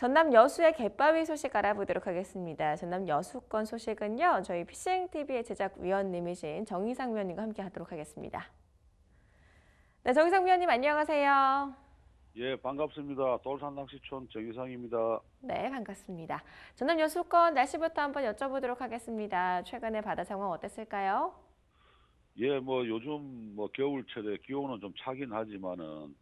전남 여수의 갯바위 소식 알아보도록 하겠습니다. 전남 여수권 소식은요. 저희 피싱TV의 제작위원님이신 정희상 위원님과 함께 하도록 하겠습니다. 네, 정희상 위원님 안녕하세요. 예, 반갑습니다. 돌산낚시촌 정희상입니다. 네, 반갑습니다. 전남 여수권 날씨부터 한번 여쭤보도록 하겠습니다. 최근에 바다 상황 어땠을까요? 예, 뭐 요즘 뭐 겨울철에 기온은 좀 차긴 하지만은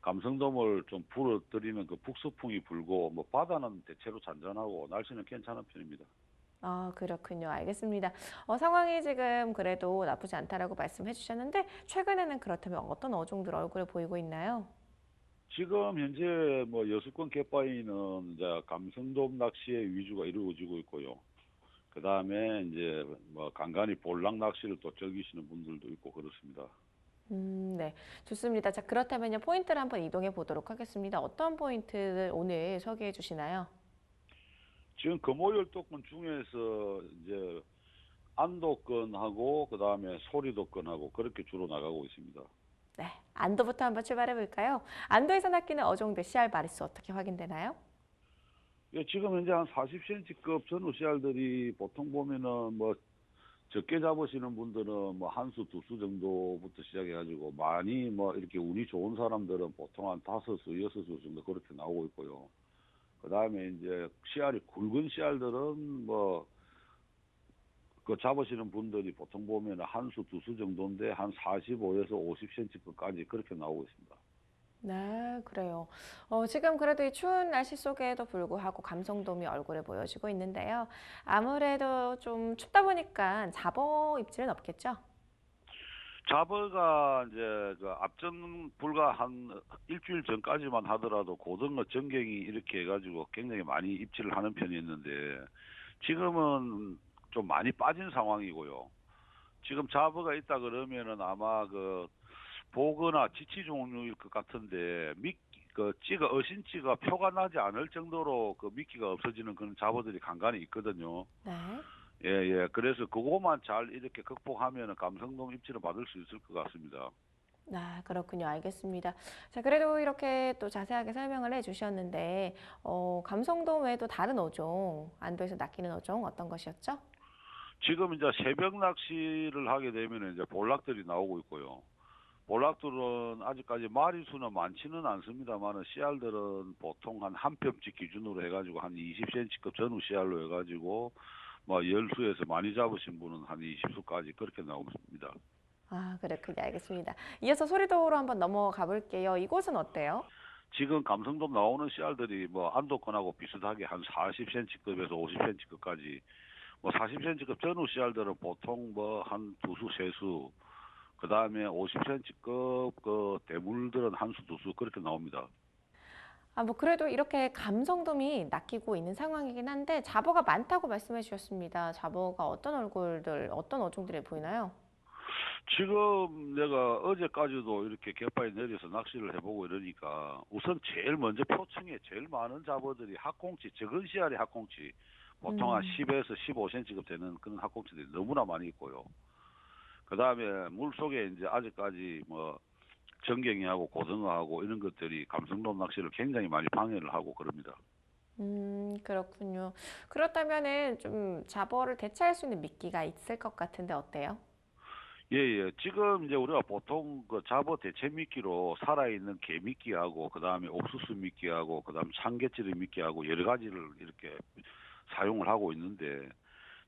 감성돔을 좀 불어들이는 그 북서풍이 불고 뭐 바다는 대체로 잔잔하고 날씨는 괜찮은 편입니다. 아, 그렇군요. 알겠습니다. 어, 상황이 지금 그래도 나쁘지 않다라고 말씀해 주셨는데 최근에는 그렇다면 어떤 어종들 얼굴을 보이고 있나요? 지금 현재 뭐 여수권 갯바위는 이제 감성돔 낚시의 위주가 이루어지고 있고요. 그 다음에 이제 뭐 간간히 볼락 낚시를 또 즐기시는 분들도 있고 그렇습니다. 음, 네. 좋습니다. 자, 그렇다면요. 포인트를 한번 이동해 보도록 하겠습니다. 어떤 포인트를 오늘 소개해 주시나요? 지금 금오열도권 중에서 이제 안도권하고 그 다음에 소리도권하고 그렇게 주로 나가고 있습니다. 네. 안도부터 한번 출발해 볼까요? 안도에서 낚이는 어종들 씨알 마리수 어떻게 확인되나요? 예, 지금 현재 한 40cm급 전후 씨알들이 보통 보면은 뭐 적게 잡으시는 분들은 뭐 한 수, 두 수 정도부터 시작해가지고 많이 뭐 이렇게 운이 좋은 사람들은 보통 한 다섯 수, 여섯 수 정도 그렇게 나오고 있고요. 그 다음에 이제 씨알이 굵은 씨알들은 뭐 그 잡으시는 분들이 보통 보면 한 수, 두 수 정도인데 한 45에서 50cm급까지 그렇게 나오고 있습니다. 네, 그래요. 어, 지금 그래도 이 추운 날씨 속에도 불구하고 감성돔이 얼굴에 보여지고 있는데요. 아무래도 좀 춥다 보니까 잡어 입질은 없겠죠? 자버가 이제 그 앞전 불과 한 일주일 전까지만 하더라도 고등어 전갱이 이렇게 해가지고 굉장히 많이 입질을 하는 편이었는데 지금은 좀 많이 빠진 상황이고요. 지금 자버가 있다 그러면은 아마 그 보거나 지치 종류일 것 같은데 미그 찌가 어신찌가 표가 나지 않을 정도로 그 미끼가 없어지는 그런 자버들이 간간히 있거든요. 네. 예, 예. 그래서 그거만 잘 이렇게 극복하면 감성돔 입질을 받을 수 있을 것 같습니다. 아, 그렇군요. 알겠습니다. 자, 그래도 이렇게 또 자세하게 설명을 해 주셨는데, 어, 감성돔 외에도 다른 어종, 안도에서 낚이는 어종 어떤 것이었죠? 지금 이제 새벽 낚시를 하게 되면 이제 볼락들이 나오고 있고요. 볼락들은 아직까지 마리수는 많지는 않습니다만은 씨알들은 보통 한 한 뼘씩 기준으로 해가지고 한 20cm급 전후 씨알로 해가지고 뭐 열수에서 많이 잡으신 분은 한 20수까지 그렇게 나옵니다. 아, 그렇군요. 알겠습니다. 이어서 소리도로 한번 넘어가 볼게요. 이곳은 어때요? 지금 감성돔 나오는 씨알들이 뭐 안도권하고 비슷하게 한 40cm급에서 50cm급까지 뭐 40cm급 전후 씨알들은 보통 뭐 한 두 수, 세 수, 그 다음에 50cm급 그 대물들은 한 수, 두 수 그렇게 나옵니다. 아, 뭐 그래도 이렇게 감성돔이 낚이고 있는 상황이긴 한데 잡어가 많다고 말씀해 주셨습니다. 잡어가 어떤 얼굴들, 어떤 어종들이 보이나요? 지금 내가 어제까지도 이렇게 갯바위 내려서 낚시를 해보고 이러니까 우선 제일 먼저 표층에 제일 많은 잡어들이 학꽁치, 적은 씨알이 학꽁치, 보통 한 음. 10에서 15cm급 되는 그런 학꽁치들이 너무나 많이 있고요. 그 다음에 물 속에 이제 아직까지 뭐 전갱이하고 고등어하고 이런 것들이 감성돔 낚시를 굉장히 많이 방해를 하고 그럽니다. 음, 그렇군요. 그렇다면은 좀 잡어를 대체할 수 있는 미끼가 있을 것 같은데 어때요? 예, 예. 지금 이제 우리가 보통 그 잡어 대체 미끼로 살아있는 개 미끼하고 그 다음에 옥수수 미끼하고 그 다음 참깨찌리 미끼하고 여러 가지를 이렇게 사용을 하고 있는데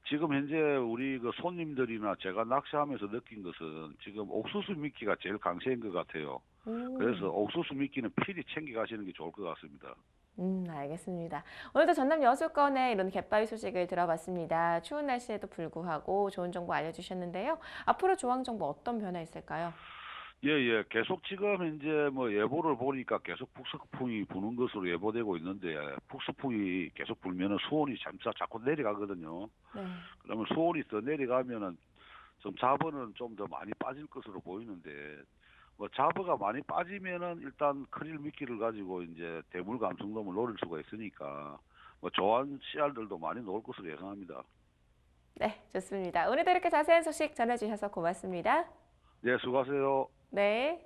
지금 현재 우리 그 손님들이나 제가 낚시하면서 느낀 것은 지금 옥수수 미끼가 제일 강세인 것 같아요. 음. 그래서 옥수수 미끼는 필히 챙겨 가시는 게 좋을 것 같습니다. 음, 알겠습니다. 오늘도 전남 여수권의 이런 갯바위 소식을 들어봤습니다. 추운 날씨에도 불구하고 좋은 정보 알려주셨는데요. 앞으로 조항 정보 어떤 변화 있을까요? 예, 예. 계속 지금 이제 뭐 예보를 보니까 계속 북서풍이 부는 것으로 예보되고 있는데 북서풍이 계속 불면은 수온이 점차 자꾸 내려가거든요. 네. 그러면 수온이 더 내려가면은 좀 잡어는 좀 더 많이 빠질 것으로 보이는데 뭐 잡어가 많이 빠지면은 일단 크릴 미끼를 가지고 이제 대물 감성돔을 노릴 수가 있으니까 뭐 좋아하는 씨알들도 많이 나올 것으로 예상합니다. 네, 좋습니다. 오늘도 이렇게 자세한 소식 전해주셔서 고맙습니다. 예, 수고하세요. 네.